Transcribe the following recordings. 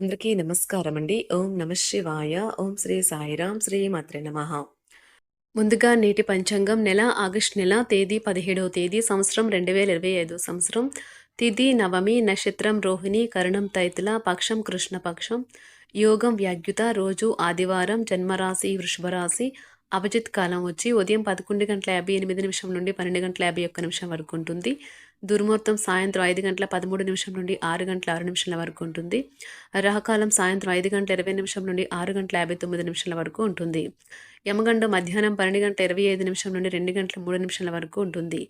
అందరికీ నమస్కారం అండి. ఓం నమ శివాయ. ఓం శ్రీ సాయిరాం. శ్రీ మాత్రే నమః. ముందుగా నేటి పంచాంగం నెల ఆగస్టు నెల తేదీ పదిహేడవ తేదీ సంవత్సరం రెండు వేల ఇరవై ఐదు సంవత్సరం తిథి నవమి నక్షత్రం రోహిణి కరణం తైతుల పక్షం కృష్ణపక్షం యోగం వ్యాగ్యుత రోజు ఆదివారం జన్మరాశి వృషభరాశి అభిజిత్ కాలం వచ్చి ఉదయం పదకొండు గంటల యాభై ఎనిమిది నిమిషం నుండి పన్నెండు గంటల యాభై ఒక్క నిమిషం వరకు ఉంటుంది దుర్ముహూర్తం సాయంత్రం ఐదు గంటల పదమూడు నిమిషం నుండి ఆరు గంటల ఆరు నిమిషాల వరకు ఉంటుంది. రహకాలం సాయంత్రం ఐదు గంటల ఇరవై నిమిషం నుండి ఆరు గంటల యాభై తొమ్మిది నిమిషాల వరకు ఉంటుంది. యమగండం మధ్యాహ్నం పన్నెండు గంటల ఇరవై ఐదు నిమిషం నుండి రెండు గంటల మూడు నిమిషాల వరకు ఉంటుంది.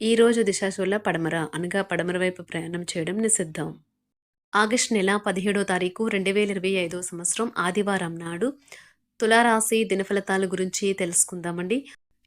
ఈ రోజు దిశాశూల పడమర అనగా పడమర వైపు ప్రయాణం చేయడం నిషిద్ధం. ఆగస్టు నెల పదిహేడో తారీఖు రెండు వేల ఇరవై ఐదో సంవత్సరం ఆదివారం నాడు తులారాశి దినఫలితాల గురించి తెలుసుకుందామండి.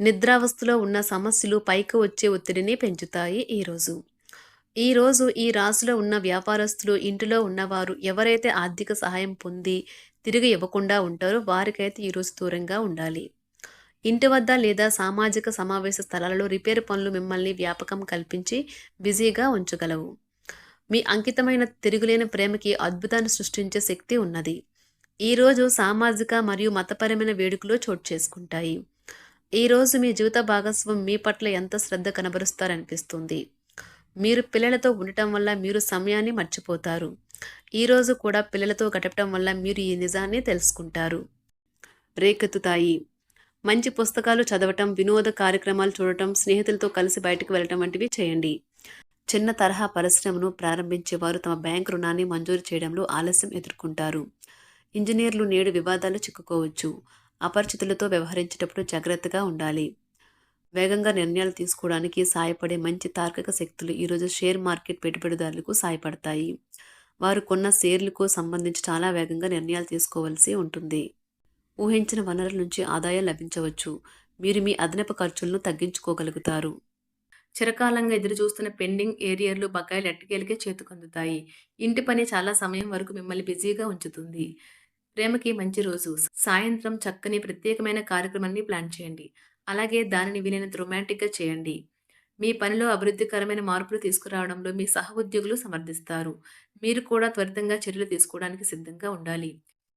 నిద్రావస్థలో ఉన్న సమస్యలు పైకి వచ్చే ఒత్తిడిని పెంచుతాయి ఈరోజు ఈరోజు ఈ రాశిలో ఉన్న వ్యాపారస్తులు ఇంటిలో ఉన్నవారు ఎవరైతే ఆర్థిక సహాయం పొంది తిరిగి ఇవ్వకుండా ఉంటారో వారికైతే ఈరోజు దూరంగా ఉండాలి. ఇంటి వద్ద లేదా సామాజిక సమావేశ స్థలాలలో రిపేర్ పనులు మిమ్మల్ని వ్యాపకం కల్పించి బిజీగా ఉంచగలవు. మీ అంకితమైన తిరుగులేని ప్రేమకి అద్భుతాన్ని సృష్టించే శక్తి ఉన్నది. ఈరోజు సామాజిక మరియు మతపరమైన వేడుకలు చోటు చేసుకుంటాయి. ఈరోజు మీ జీవిత భాగస్వామి మీ పట్ల ఎంత శ్రద్ధ కనబరుస్తారనిపిస్తుంది? మీరు పిల్లలతో ఉండటం వల్ల మీరు సమయాన్ని మర్చిపోతారు. ఈరోజు కూడా పిల్లలతో గడపటం వల్ల మీరు ఈ నిజాన్ని తెలుసుకుంటారు. రేకెత్తుతాయి మంచి పుస్తకాలు చదవటం వినోద కార్యక్రమాలు చూడటం స్నేహితులతో కలిసి బయటకు వెళ్ళటం వంటివి చేయండి. చిన్న తరహా పరిశ్రమను ప్రారంభించేవారు తమ బ్యాంక్ రుణాన్ని మంజూరు చేయడంలో ఆలస్యం ఎదుర్కొంటారు. ఇంజనీర్లు నేడు వివాదాలు చిక్కుకోవచ్చు. అపరిచితులతో వ్యవహరించేటప్పుడు జాగ్రత్తగా ఉండాలి. వేగంగా నిర్ణయాలు తీసుకోవడానికి సాయపడే మంచి తార్కిక శక్తులు ఈరోజు షేర్ మార్కెట్ పెట్టుబడిదారులకు సాయపడతాయి. వారు కొన్న షేర్లకు సంబంధించి చాలా వేగంగా నిర్ణయాలు తీసుకోవాల్సి ఉంటుంది. ఊహించిన వనరుల నుంచి ఆదాయం లభించవచ్చు. మీరు మీ అదనపు ఖర్చులను తగ్గించుకోగలుగుతారు. చిరకాలంగా ఎదురు చూస్తున్న పెండింగ్ ఏరియర్లు బకాయిలు ఎట్టకేలకే చేతుకందుతాయి. ఇంటి పని చాలా సమయం వరకు మిమ్మల్ని బిజీగా ఉంచుతుంది. ప్రేమకి మంచి రోజు. సాయంత్రం చక్కని ప్రత్యేకమైన కార్యక్రమాన్ని ప్లాన్ చేయండి. అలాగే దానిని వీలైనంత రొమాంటిక్గా చేయండి. మీ పనిలో అభివృద్ధికరమైన మార్పులు తీసుకురావడంలో మీ సహ ఉద్యోగులు సమర్థిస్తారు. మీరు కూడా త్వరితంగా చర్యలు తీసుకోవడానికి సిద్ధంగా ఉండాలి.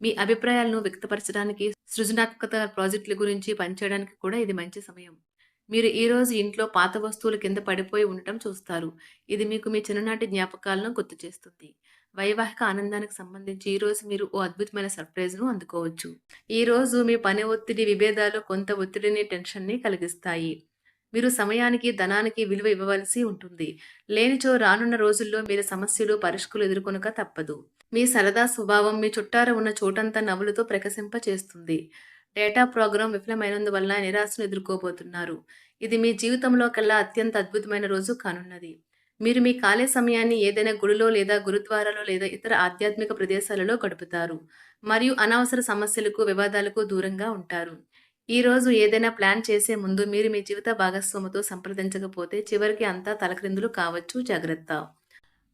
మీ అభిప్రాయాలను వ్యక్తపరచడానికి సృజనాత్మకత ప్రాజెక్టుల గురించి పనిచేయడానికి కూడా ఇది మంచి సమయం. మీరు ఈ రోజు ఇంట్లో పాత వస్తువులు కింద పడిపోయి ఉండటం చూస్తారు. ఇది మీకు మీ చిన్ననాటి జ్ఞాపకాలను గుర్తు చేస్తుంది. వైవాహిక ఆనందానికి సంబంధించి ఈరోజు మీరు ఓ అద్భుతమైన సర్ప్రైజ్ను అందుకోవచ్చు. ఈ రోజు మీ పని ఒత్తిడి విభేదాలు కొంత ఒత్తిడిని టెన్షన్ని కలిగిస్తాయి. మీరు సమయానికి ధనానికి విలువ ఇవ్వవలసి ఉంటుంది. లేనిచో రానున్న రోజుల్లో మీరు సమస్యలు పరిష్కులు ఎదుర్కొనక తప్పదు. మీ సరదా స్వభావం మీ చుట్టార ఉన్న చోటంతా నవ్వులతో ప్రకశింప చేస్తుంది డేటా ప్రోగ్రాం విఫలమైనందువల్ల నిరాశను ఎదుర్కోబోతున్నారు. ఇది మీ జీవితంలో కల్లా అత్యంత అద్భుతమైన రోజు కానున్నది. మీరు మీ ఖాళీ సమయాన్ని ఏదైనా గుడిలో లేదా గురుద్వారాలో లేదా ఇతర ఆధ్యాత్మిక ప్రదేశాలలో గడుపుతారు. మరియు అనవసర సమస్యలకు వివాదాలకు దూరంగా ఉంటారు. ఈ రోజు ఏదైనా ప్లాన్ చేసే ముందు మీరు మీ జీవిత భాగస్వామితో సంప్రదించకపోతే చివరికి అంతా తలక్రిందులు కావచ్చు. జాగ్రత్త.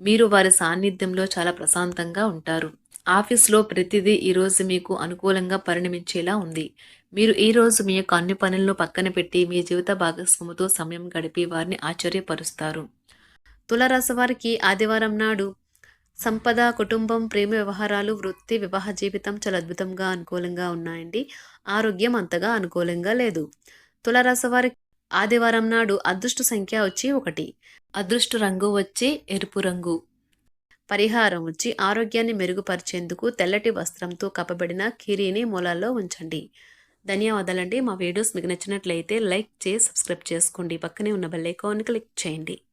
మీరు వారి సాన్నిధ్యంలో చాలా ప్రశాంతంగా ఉంటారు. ఆఫీస్లో ప్రతిదీ ఈరోజు మీకు అనుకూలంగా పరిణమించేలా ఉంది. మీరు ఈరోజు మీ యొక్క అన్ని పనులను పక్కన పెట్టి మీ జీవిత భాగస్వామితో సమయం గడిపి వారిని ఆశ్చర్యపరుస్తారు. తులరాశి వారికి ఆదివారం నాడు సంపద కుటుంబం ప్రేమ వ్యవహారాలు వృత్తి వివాహ జీవితం చాలా అద్భుతంగా అనుకూలంగా ఉన్నాయండి. ఆరోగ్యం అంతగా అనుకూలంగా లేదు. తులరాశి వారికి ఆదివారం నాడు అదృష్ట సంఖ్య వచ్చి ఒకటి. అదృష్ట రంగు వచ్చి ఎరుపు రంగు. పరిహారం వచ్చి ఆరోగ్యాన్ని మెరుగుపరిచేందుకు తెల్లటి వస్త్రంతో కప్పబడిన కిరీని మూలాల్లో ఉంచండి. ధన్యవాదాలండి. మా వీడియోస్ మీకు నచ్చినట్లయితే లైక్ చేసి సబ్స్క్రైబ్ చేసుకోండి. పక్కనే ఉన్న బెల్ ఐకాన్ క్లిక్ చేయండి.